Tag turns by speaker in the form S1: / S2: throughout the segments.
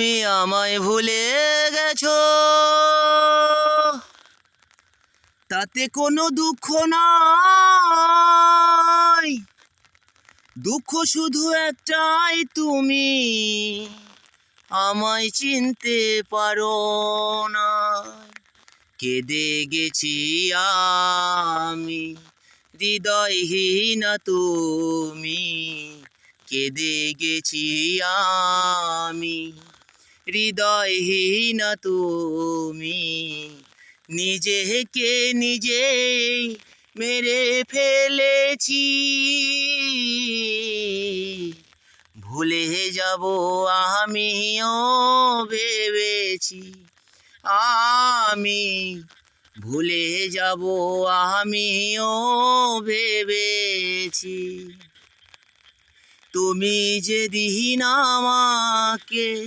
S1: তুমি আমায় ভুলে গেছো। তাতে কোনো দুঃখ নাই। দুঃখ শুধু একটাই তুমি। আমায় চিনতে পারো না। কেঁদে গেছি আমি। হৃদয়হীন তুমি। কেঁদে গেছি আমি। হৃদয়হীন তুমি। নিজেকে নিজেই মেরে ফেলেছি। ভুলে যাব আমিও ভেবেছি। আমি ভুলে যাব আমিও ভেবেছি। তুমি যেদিন আমাকে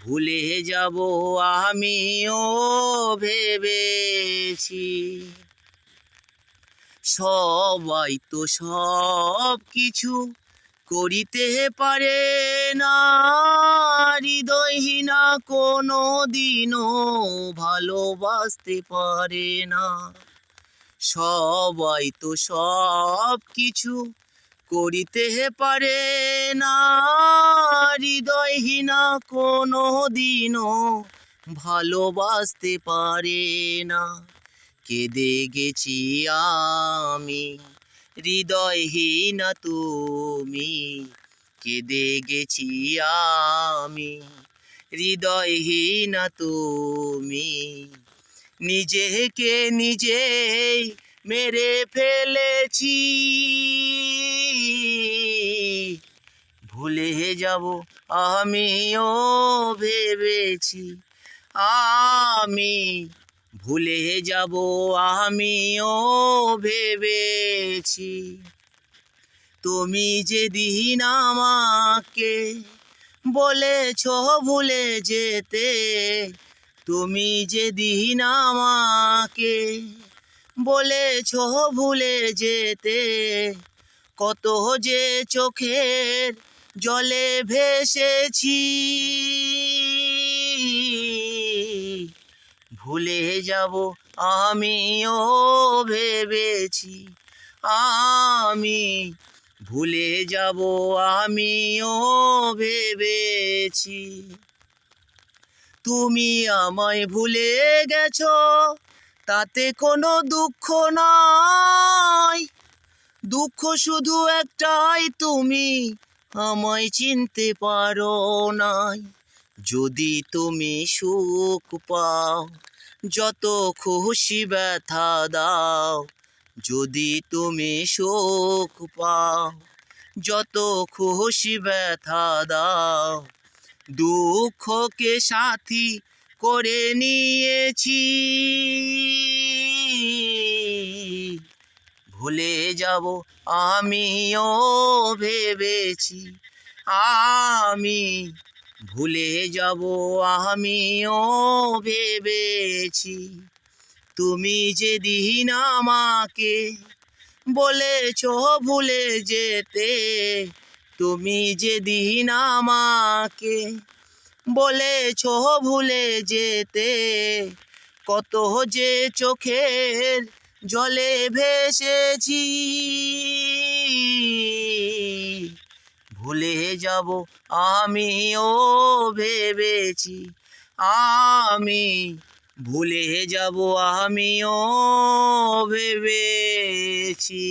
S1: ভুলে যাব আমিও ভেবেছি। সবাই তো সব কিছু করিতে পারে না। হৃদয়হীনা কোনো দিনও ভালোবাসতে পারে না। সবাই তো সব কিছু করিতে হে পারে না। হৃদয়হীনা কোনো দিনও ভালোবাসতে পারে না। কেঁদে গেছি আমি, হৃদয়হীনা তুমি। কেঁদে গেছি আমি, হৃদয়হীনা তুমি। নিজেকে নিজেই মেরে ফেলেছি। ভুলে যাব আমিও ভেবেছি। আমি ভুলে যাব আমিও ভেবেছি। তুমি যেদিন আমাকে বলেছ ভুলে যেতে, তুমি যেদিন আমাকে বলেছ ভুলে যেতে। কত যে চোখের জলে ভেসেছি। ভুলে যাব আমিও ভেবেছি। আমি ভুলে যাব আমিও ভেবেছি। তুমি আমায় ভুলে গেছো। তাতে কোনো দুঃখ নাই। দুঃখ শুধু একটাই, তুমি আমায় চিনতে পারো নাই। যদি তুমি সুখ পাও, যত খুশি ব্যথা দাও। যদি তুমি সুখ পাও, যত খুশি ব্যথা দাও। দুঃখকে সাথী করে নিয়েছি। ভুলে যাব, আমিও ভেবেছি, আমি ভুলে যাব, আমিও ভেবেছি। তুমি যে যেদিন আমাকে বলেছ ভুলে যেতে, তুমি যে যেদিন আমাকে বলেছ ভুলে যেতে, কত যে চোখের জলে ভেসেছি। ভুলে যাব আমিও ভেবেছি। আমি ভুলে যাব আমিও ভেবেছি।